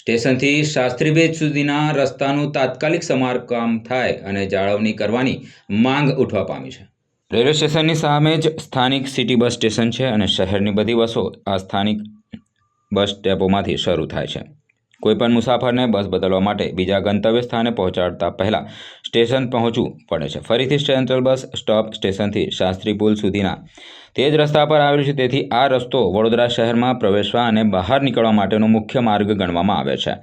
સ્ટેશનથી શાસ્ત્રીબેજ સુધીના રસ્તાનું તાત્કાલિક સમારકામ થાય અને જાળવણી કરવાની માંગ ઉઠવા પામી છે. રેલવે સ્ટેશનની સામે જ સ્થાનિક સિટી બસ સ્ટેશન છે અને શહેરની બધી બસો આ સ્થાનિક બસ ડેપોમાંથી શરૂ થાય છે. કોઈપણ મુસાફરને બસ બદલવા માટે બીજા ગંતવ્ય સ્થાને પહોંચાડતા પહેલાં સ્ટેશન પહોંચવું પડે છે. ફરીથી સેન્ટ્રલ બસ સ્ટોપ સ્ટેશનથી શાસ્ત્રી પુલ સુધીના તે જ રસ્તા પર આવેલું છે. તેથી આ રસ્તો વડોદરા શહેરમાં પ્રવેશવા અને બહાર નીકળવા માટેનો મુખ્ય માર્ગ ગણવામાં આવે છે.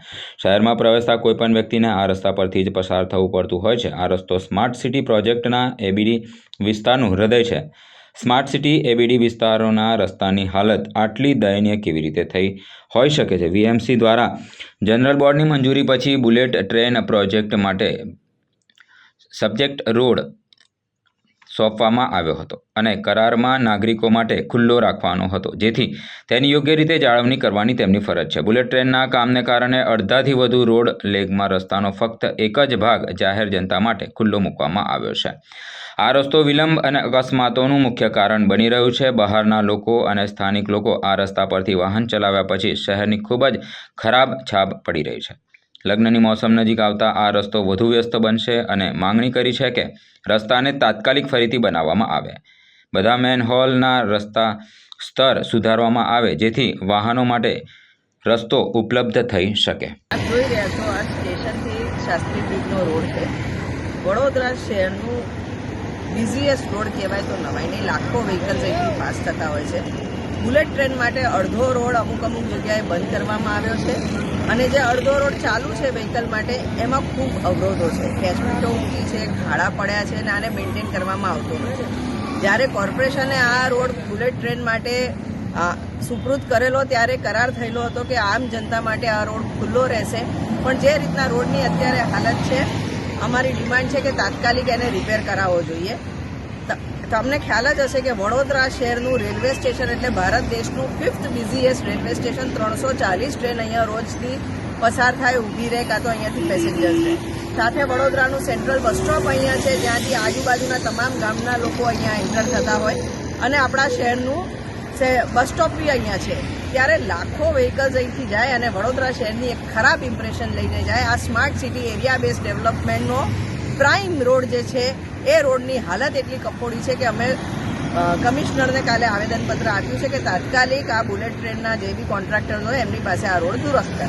શહેરમાં પ્રવેશતા કોઈપણ વ્યક્તિને આ રસ્તા પરથી જ પસાર થવું પડતું હોય છે. આ રસ્તો સ્માર્ટ સિટી પ્રોજેક્ટના એબીડી વિસ્તારનું હૃદય છે. સ્માર્ટ સિટી એબીડી વિસ્તારોના રસ્તાની હાલત આટલી દયનીય કેવી રીતે થઈ? હોઈ શકે છે. વીએમસી દ્વારા જનરલ બોર્ડની મંજૂરી પછી બુલેટ ટ્રેન પ્રોજેક્ટ માટે સબ્જેક્ટ રોડ સોંપવામાં આવ્યો હતો અને કરારમાં નાગરિકો માટે ખુલ્લો રાખવાનો હતો. જેથી તેની યોગ્ય રીતે જાળવણી કરવાની તેમની ફરજ છે. બુલેટ ટ્રેનના કામને કારણે અડધાથી વધુ રોડ લેગમાં રસ્તાનો ફક્ત એક જ ભાગ જાહેર જનતા માટે ખુલ્લો મૂકવામાં આવ્યો છે. આ રસ્તો વિલંબ અને અકસ્માતોનું મુખ્ય કારણ બની રહ્યું છે. બહારના લોકો અને સ્થાનિક લોકો આ રસ્તા પરથી વાહન ચલાવ્યા પછી શહેરની ખૂબ જ ખરાબ છાપ પડી રહી છે. લગ્નની મોસમ નજીક આવતા આ રસ્તો વધુ વ્યસ્ત બનશે અને માંગણી કરી છે કે રસ્તાને તાત્કાલિક ફરીથી બનાવવામાં આવે. બધા મેનહોલના રસ્તા સ્તર સુધારવામાં આવે, જેથી વાહનો માટે રસ્તો ઉપલબ્ધ થઈ શકે. જોઈ રહ્યા છો આ સ્ટેશનથી શાસ્ત્રી બ્રિજનો રોડ છે. વડોદરા શહેરનું બિઝીએસ્ટ રોડ કહેવાય તો નવાય નહીં લાખો વ્હીકલ્સ અહીંથી પાસ થતા હોય છે. બુલેટ ટ્રેન માટે અડધો રોડ અમુક અમુક જગ્યાએ બંધ કરવામાં આવ્યો છે. અને જે અડધો રોડ ચાલુ છે વ્હીકલ માટે, એમાં ખૂબ અવરોધો છે. કેચમેન્ટો ઊંચી છે, ખાડા પડ્યા છે અને આને મેન્ટેન કરવામાં આવતો નથી જ્યારે કોર્પોરેશને આ રોડ બુલેટ ટ્રેન માટે સુપૃત કરેલો, ત્યારે કરાર થયેલો હતો કે આમ જનતા માટે આ રોડ ખુલ્લો રહેશે. પણ જે રીતના રોડની અત્યારે હાલત છે, અમારી ડિમાન્ડ છે કે તાત્કાલિક એને રિપેર કરાવવો જોઈએ. તમને ખ્યાલ જ હશે કે વડોદરા શહેરનું રેલવે સ્ટેશન એટલે ભારત દેશનું ફિફ્થ બિઝીએસ્ટ રેલવે સ્ટેશન, ત્રણસો ચાલીસ ટ્રેન અહીંયા રોજથી પસાર થાય, ઊભી રહે કાં તો અહીંયાથી પેસેન્જર્સ રહે. સાથે વડોદરાનું સેન્ટ્રલ બસ સ્ટોપ અહીંયા છે, જ્યાંથી આજુબાજુના તમામ ગામના લોકો અહીંયા એન્ટર થતા હોય. અને આપણા શહેરનું બસ સ્ટોપ બી અહીંયા છે. ત્યારે લાખો વ્હીકલ્સ અહીંથી જાય અને વડોદરા શહેરની એક ખરાબ ઇમ્પ્રેશન લઈને જાય. આ સ્માર્ટ સિટી એરિયા બેઝ ડેવલપમેન્ટનો પ્રાઇમ રોડ જે છે એ રોડની હાલત એટલી કફોડી છે કે અમે કમિશનરને કાલે આવેદનપત્ર આપ્યું છે કે તાત્કાલિક આ બુલેટ ટ્રેનના જે બી કોન્ટ્રાક્ટરનો હોય એમની પાસે આ રોડ દુરસ્ત